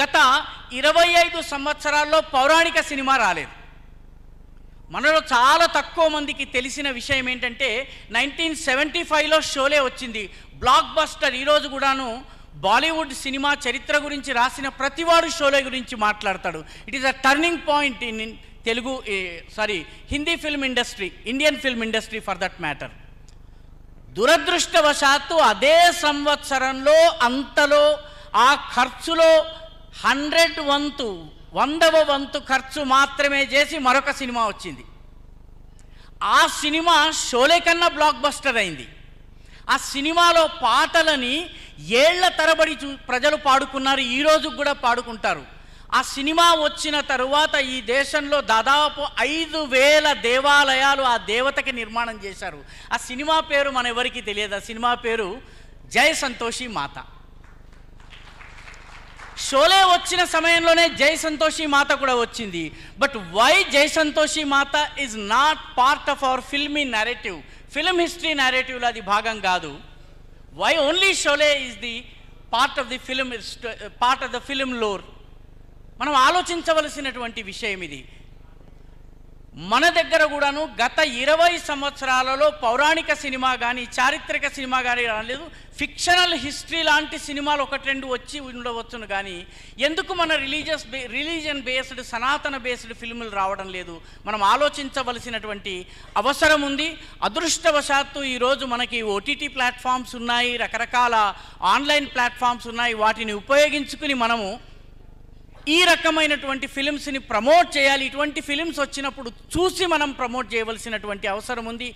గత ఇరవై ఐదు సంవత్సరాల్లో పౌరాణిక సినిమా రాలేదు. మనలో చాలా తక్కువ మందికి తెలిసిన విషయం ఏంటంటే నైన్టీన్ సెవెంటీ ఫైవ్లో షోలే వచ్చింది. బ్లాక్ బస్టర్ ఈరోజు కూడాను బాలీవుడ్ సినిమా చరిత్ర గురించి రాసిన ప్రతివాడు షోలే గురించి మాట్లాడతాడు. It is a turning point in Telugu sorry Hindi film industry Indian film industry for that matter దురదృష్టవశాత్తు అదే సంవత్సరంలో అంతలో ఆ ఖర్చులో హండ్రెడ్ వంతు వందవ వంతు ఖర్చు మాత్రమే చేసి మరొక సినిమా వచ్చింది. ఆ సినిమా షోలే కన్నా బ్లాక్ బస్టర్ అయింది. ఆ సినిమాలో పాటలని ఏళ్ళ తరబడి చూ ప్రజలు పాడుకున్నారు ఈరోజు కూడా పాడుకుంటారు. ఆ సినిమా వచ్చిన తరువాత ఈ దేశంలో దాదాపు ఐదు వేల దేవాలయాలు ఆ దేవతకి నిర్మాణం చేశారు. ఆ సినిమా పేరు మన ఎవరికి తెలియదు. ఆ సినిమా పేరు జయ సంతోషి మాత. షోలే వచ్చిన సమయంలోనే జై సంతోషి మాత కూడా వచ్చింది. But why Jai Santoshi Mata is not part of our filmy narrative film history నరేటివ్లో అది భాగం కాదు. Why only Sholay is the part of the film part of the film lore మనం ఆలోచించవలసినటువంటి విషయం ఇది. మన దగ్గర కూడాను గత ఇరవై సంవత్సరాలలో పౌరాణిక సినిమా కానీ చారిత్రక సినిమా కానీ రాలేదు. ఫిక్షనల్ హిస్టరీ లాంటి సినిమాలు ఒకటి రెండు వచ్చి ఉండవచ్చును కానీ ఎందుకు మన రిలీజియస్ బే రిలీజియన్ బేస్డ్ సనాతన బేస్డ్ ఫిల్ములు రావడం లేదు? మనం ఆలోచించవలసినటువంటి అవసరం ఉంది. అదృష్టవశాత్తు ఈరోజు మనకి ఓటీటీ ప్లాట్ఫామ్స్ ఉన్నాయి రకరకాల ఆన్లైన్ ప్లాట్ఫామ్స్ ఉన్నాయి. వాటిని ఉపయోగించుకుని మనము ఈ రకమైనటువంటి ఫిలిమ్స్ని ప్రమోట్ చేయాలి. ఇటువంటి ఫిలిమ్స్ వచ్చినప్పుడు చూసి మనం ప్రమోట్ చేయవలసినటువంటి అవసరం ఉంది.